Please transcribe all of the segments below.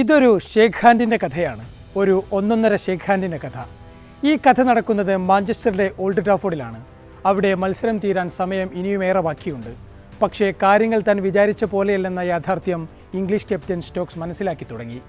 ഇതൊരു ഷേഖ് ഹാൻഡിന്റെ കഥയാണ്. ഒരു ഒന്നൊന്നര ഷേഖ് ഹാൻഡിന്റെ കഥ. ഈ കഥ നടക്കുന്നത് മാഞ്ചസ്റ്ററിലെ ഓൾഡ് ട്രാഫോർഡിലാണ് അവിടെ മത്സരം തീരാൻ സമയം ഇനിയുമേറെ ബാക്കിയുണ്ട്. പക്ഷേ കാര്യങ്ങൾ താൻ വിചാരിച്ച പോലെയല്ലെന്ന യാഥാർത്ഥ്യം ഇംഗ്ലീഷ് ക്യാപ്റ്റൻ സ്റ്റോക്സ് മനസ്സിലാക്കി തുടങ്ങി.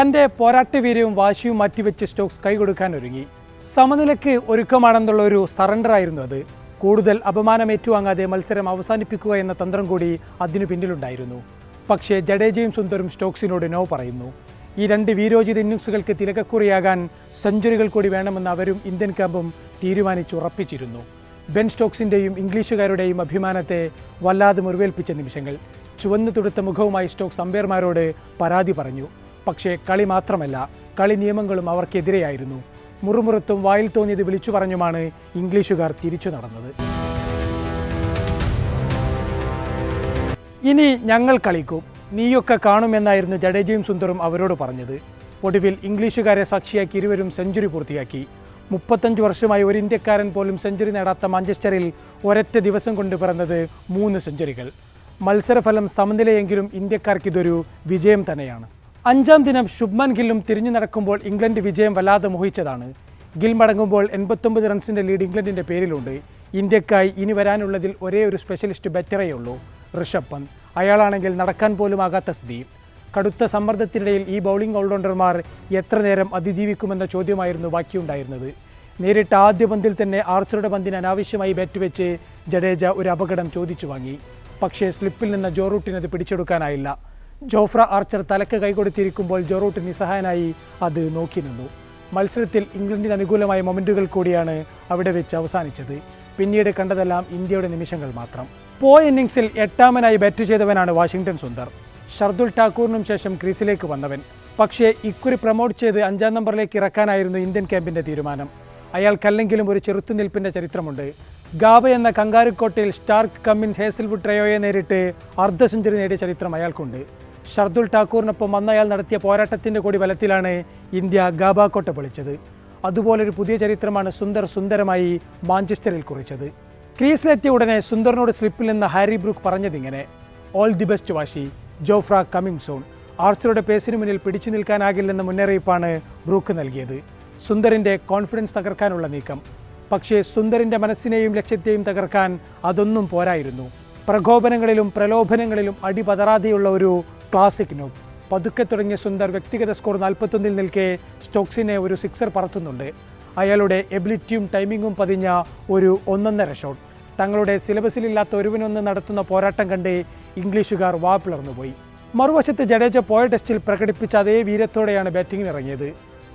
തന്റെ പോരാട്ടവീര്യവും വാശിയും മാറ്റിവെച്ച് സ്റ്റോക്സ് കൈകൊടുക്കാൻ ഒരുങ്ങി. സമനിലയ്ക്ക് ഒരുക്കമാണെന്നുള്ള ഒരു സറണ്ടർ ആയിരുന്നു അത്. കൂടുതൽ അപമാനം ഏറ്റുവാങ്ങാതെ മത്സരം അവസാനിപ്പിക്കുക എന്ന തന്ത്രം കൂടി അതിനു പിന്നിലുണ്ടായിരുന്നു. പക്ഷേ ജഡേജയും സുന്ദറും സ്റ്റോക്സിനോട് നോ പറയുന്നു. ഈ രണ്ട് വീരോചിത ഇന്നിംഗ്സുകൾക്ക് തിലകക്കുറിയാകാൻ സെഞ്ചുറികൾ കൂടി വേണമെന്ന് അവരും ഇന്ത്യൻ ക്യാമ്പും തീരുമാനിച്ചുറപ്പിച്ചിരുന്നു. ബെൻ സ്റ്റോക്സിന്റെയും ഇംഗ്ലീഷുകാരുടെയും അഭിമാനത്തെ വല്ലാതെ മുറിവേൽപ്പിച്ച നിമിഷങ്ങൾ. ചുവന്നു തുടുത്ത മുഖവുമായി സ്റ്റോക്സ് അമ്പയർമാരോട് പരാതി പറഞ്ഞു. പക്ഷേ കളി മാത്രമല്ല കളി നിയമങ്ങളും അവർക്കെതിരെയായിരുന്നു. മുറുമുറുത്തും വായിൽ തോന്നിയത് വിളിച്ചു പറഞ്ഞുമാണ് ഇംഗ്ലീഷുകാർ തിരിച്ചു നടന്നത്. ഇനി ഞങ്ങൾ കളിക്കും. നീയൊക്കെ കാണുമെന്നായിരുന്നു ജഡേജയും സുന്ദറും അവരോട് പറഞ്ഞത്. ഒടുവിൽ ഇംഗ്ലീഷുകാരെ സാക്ഷിയാക്കി ഇരുവരും സെഞ്ചുറി പൂർത്തിയാക്കി. മുപ്പത്തഞ്ച് വർഷമായി ഒരു ഇന്ത്യക്കാരൻ പോലും സെഞ്ചുറി നേടാത്ത മാഞ്ചസ്റ്ററിൽ ഒരൊറ്റ ദിവസം കൊണ്ട് പിറന്നത് മൂന്ന് സെഞ്ചുറികൾ. മത്സരഫലം സമനിലയെങ്കിലും ഇന്ത്യക്കാർക്കിതൊരു വിജയം തന്നെയാണ്. അഞ്ചാം ദിനം ശുഭ്മാൻ ഗില്ലും തിരിഞ്ഞു നടക്കുമ്പോൾ ഇംഗ്ലണ്ട് വിജയം വല്ലാതെ മോഹിച്ചതാണ്. ഗിൽ മടങ്ങുമ്പോൾ എൺപത്തൊമ്പത് റൺസിന്റെ ലീഡ് ഇംഗ്ലണ്ടിന്റെ പേരിലുണ്ട്. ഇന്ത്യക്കായി ഇനി വരാനുള്ളതിൽ ഒരേ ഒരു സ്പെഷ്യലിസ്റ്റ് ബെറ്ററേ ഉള്ളൂ ഋഷഭ് പന്ത്. അയാളാണെങ്കിൽ നടക്കാൻ പോലും ആകാത്ത സ്ഥിതി. കടുത്ത സമ്മർദ്ദത്തിനിടയിൽ ഈ ബൗളിംഗ് ഓൾറൗണ്ടർമാർ എത്ര നേരം അതിജീവിക്കുമെന്ന ചോദ്യമായിരുന്നു ബാക്കിയുണ്ടായിരുന്നത്. നേരിട്ട് ആദ്യ പന്തിൽ തന്നെ ആർച്ചറുടെ പന്തിന് അനാവശ്യമായി ബാറ്റ് വെച്ച് ജഡേജ ഒരു അപകടം ചോദിച്ചു വാങ്ങി. പക്ഷേ സ്ലിപ്പിൽ നിന്ന് ജോറൂട്ടിന് അത് പിടിച്ചെടുക്കാനായില്ല. ജോഫ്ര ആർച്ചർ തലക്ക് കൈകൊടുത്തിരിക്കുമ്പോൾ ജോറൂട്ട് നിസ്സഹായനായി അത് നോക്കി നിന്നു. മത്സരത്തിൽ ഇംഗ്ലണ്ടിന് അനുകൂലമായ മൊമെന്റുകൾ കൂടിയാണ് അവിടെ വെച്ച് അവസാനിച്ചത്. പിന്നീട് കണ്ടതെല്ലാം ഇന്ത്യയുടെ നിമിഷങ്ങൾ മാത്രം. പോയ ഇന്നിംഗ്സിൽ എട്ടാമനായി ബാറ്റ് ചെയ്തവനാണ് വാഷിംഗ്ടൺ സുന്ദർ. ഷർദുൽ ഠാക്കൂറിനും ശേഷം ക്രീസിലേക്ക് വന്നവൻ. പക്ഷേ ഇക്കുറി പ്രൊമോട്ട് ചെയ്ത് അഞ്ചാം നമ്പറിലേക്ക് ഇറക്കാനായിരുന്നു ഇന്ത്യൻ ക്യാമ്പിന്റെ തീരുമാനം. അയാൾക്കല്ലെങ്കിലും ഒരു ചെറുത്തുനിൽപ്പിന്റെ ചരിത്രമുണ്ട്. ഗാബ എന്ന കങ്കാരുക്കോട്ടയിൽ സ്റ്റാർക്ക് കമ്മിൻസ് ഹേസൽവുഡ് ട്രയോയെ നേരിട്ട് അർദ്ധ സെഞ്ചുറി നേടിയ ചരിത്രം അയാൾക്കുണ്ട്. ഷർദുൽ ഠാക്കൂറിനൊപ്പം വന്ന അയാൾ നടത്തിയ പോരാട്ടത്തിന്റെ കൂടി ബലത്തിലാണ് ഇന്ത്യ ഗാബ കോട്ട പൊളിച്ചത്. അതുപോലൊരു പുതിയ ചരിത്രമാണ് സുന്ദർ സുന്ദരമായി മാഞ്ചസ്റ്ററിൽ കുറിച്ചത്. ക്രീസിലെത്തിയ ഉടനെ സുന്ദറിനോട് സ്ലിപ്പിൽ നിന്ന് ഹാരി ബ്രൂക്ക് പറഞ്ഞതിങ്ങനെ ഓൾ ദി ബെസ്റ്റ് വാശി. ജോഫ്ര കമ്മിങ് സോൺ ആർച്ചറുടെ പേസിന് മുന്നിൽ പിടിച്ചു നിൽക്കാനാകില്ലെന്ന മുന്നറിയിപ്പാണ് ബ്രൂക്ക് നൽകിയത്. സുന്ദറിന്റെ കോൺഫിഡൻസ് തകർക്കാനുള്ള നീക്കം. പക്ഷേ സുന്ദറിന്റെ മനസ്സിനെയും ലക്ഷ്യത്തെയും തകർക്കാൻ അതൊന്നും പോരായിരുന്നു. പ്രകോപനങ്ങളിലും പ്രലോഭനങ്ങളിലും അടിപതറാതെയുള്ള ഒരു ക്ലാസിക് നോട്ട് പതുക്കെ തുടങ്ങിയ സുന്ദർ വ്യക്തിഗത സ്കോർ നാൽപ്പത്തൊന്നിൽ നിൽക്കെ സ്റ്റോക്സിനെ ഒരു സിക്സർ പറത്തുന്നുണ്ട്. അയാളുടെ എബിലിറ്റിയും ടൈമിങ്ങും പതിഞ്ഞ ഒരു ഒന്നൊന്നര ഷോട്ട് തങ്ങളുടെ സിലബസിലില്ലാത്ത ഒരുവിനൊന്ന് നടത്തുന്ന പോരാട്ടം കണ്ട് ഇംഗ്ലീഷുകാർ വാ പിളർന്നുപോയി മറുവശത്ത് ജഡേജ പോയ ടെസ്റ്റിൽ പ്രകടിപ്പിച്ച അതേ വീരത്തോടെയാണ് ബാറ്റിംഗിന് ഇറങ്ങിയത്.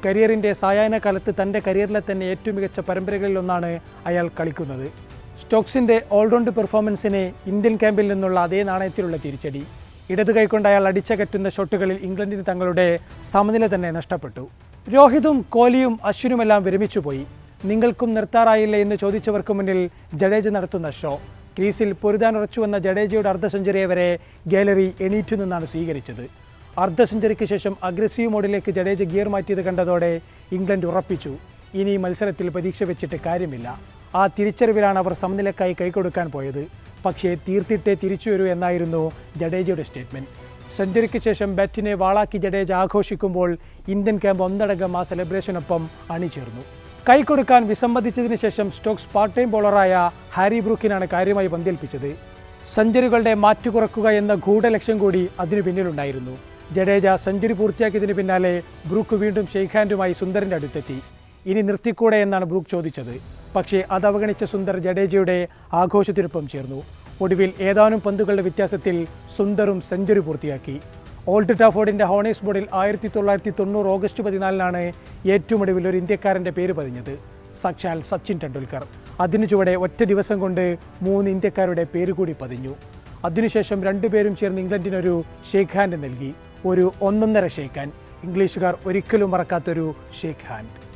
കരിയറിന്റെ സായാഹ്ന കാലത്ത് തന്റെ കരിയറിലെ തന്നെ ഏറ്റവും മികച്ച പരമ്പരകളിലൊന്നാണ് അയാൾ കളിക്കുന്നത്. സ്റ്റോക്സിന്റെ ഓൾറൗണ്ട് പെർഫോമൻസിനെ ഇന്ത്യൻ ക്യാമ്പിൽ നിന്നുള്ള അതേ നാണയത്തിലുള്ള തിരിച്ചടി. ഇടത് കൈകൊണ്ട് അയാൾ അടിച്ചകറ്റുന്ന ഷോട്ടുകളിൽ ഇംഗ്ലണ്ടിന് തങ്ങളുടെ സമനില തന്നെ നഷ്ടപ്പെട്ടു. രോഹിതും കോഹ്ലിയും അശ്വിനുമെല്ലാം വിരമിച്ചു പോയി നിങ്ങൾക്കും നിർത്താറായില്ലേ എന്ന് ചോദിച്ചവർക്ക് മുന്നിൽ ജഡേജ നടത്തുന്ന ഷോ ക്രീസിൽ പൊരുതാനുറച്ചു വന്ന ജഡേജയുടെ അർദ്ധ സെഞ്ചുറിയെ വരെ ഗാലറി എണീറ്റു നിന്നാണ് സ്വീകരിച്ചത്. അർദ്ധ സെഞ്ചുറിക്ക് ശേഷം അഗ്രസീവ് മോഡിലേക്ക് ജഡേജ ഗിയർ മാറ്റിയത് കണ്ടതോടെ ഇംഗ്ലണ്ട് ഉറപ്പിച്ചു. ഇനി മത്സരത്തിൽ പ്രതീക്ഷ വെച്ചിട്ട് കാര്യമില്ല. ആ തിരിച്ചറിവിലാണ് അവർ സമനിലക്കായി കൈകൊടുക്കാൻ പോയത്. പക്ഷേ തീർത്തിട്ടേ തിരിച്ചു വരൂ എന്നായിരുന്നു ജഡേജയുടെ സ്റ്റേറ്റ്മെന്റ് സെഞ്ചുറിക്ക് ശേഷം ബാറ്റിനെ വാളാക്കി ജഡേജ ആഘോഷിക്കുമ്പോൾ ഇന്ത്യൻ ക്യാമ്പ് ഒന്നടങ്കം ആ സെലിബ്രേഷനൊപ്പം അണിചേർന്നു. കൈകൊടുക്കാൻ വിസമ്മതിച്ചതിന് ശേഷം സ്റ്റോക്സ് പാർട്ട് ടൈം ബോളറായ ഹാരി ബ്രൂക്കിനാണ് കാര്യമായി പന്തേൽപ്പിച്ചത് സെഞ്ചുറികളുടെ മാറ്റു കുറക്കുക എന്ന ഗൂഢലക്ഷ്യം കൂടി അതിനു പിന്നിലുണ്ടായിരുന്നു. ജഡേജ സെഞ്ചുറി പൂർത്തിയാക്കിയതിന് പിന്നാലെ ബ്രൂക്ക് വീണ്ടും ഷെയ്ഖാൻഡുമായി സുന്ദറിന്റെ അടുത്തെത്തി. ഇനി നിർത്തിക്കൂടെ എന്നാണ് ബ്രൂക്ക് ചോദിച്ചത്. പക്ഷേ അത് അവഗണിച്ച സുന്ദർ ജഡേജയുടെ ആഘോഷത്തിനൊപ്പം ചേർന്നു. ഒടുവിൽ ഏതാനും പന്തുകളുടെ വ്യത്യാസത്തിൽ സുന്ദറും സെഞ്ചുറി പൂർത്തിയാക്കി. ഓൾഡ് ടാഫോർഡിന്റെ ഹോണേഴ്സ് ബോർഡിൽ ആയിരത്തി തൊള്ളായിരത്തി തൊണ്ണൂറ് ഓഗസ്റ്റ് പതിനാലിനാണ് ഏറ്റവും ഒടുവിൽ ഒരു ഇന്ത്യക്കാരന്റെ പേര് പതിഞ്ഞത്. സാക്ഷാൽ സച്ചിൻ ടെണ്ടുൽക്കർ. അതിനു ചുവടെ ഒറ്റ ദിവസം കൊണ്ട് മൂന്ന് ഇന്ത്യക്കാരുടെ പേര് കൂടി പതിഞ്ഞു. അതിനുശേഷം രണ്ടുപേരും ചേർന്ന് ഇംഗ്ലണ്ടിനൊരു ഷേക്ക് ഹാൻഡ് നൽകി. ഒരു ഒന്നൊന്നര ഷേക്ക് ഹാൻഡ് ഇംഗ്ലീഷുകാർ ഒരിക്കലും മറക്കാത്തൊരു ഷേക്ക് ഹാൻഡ്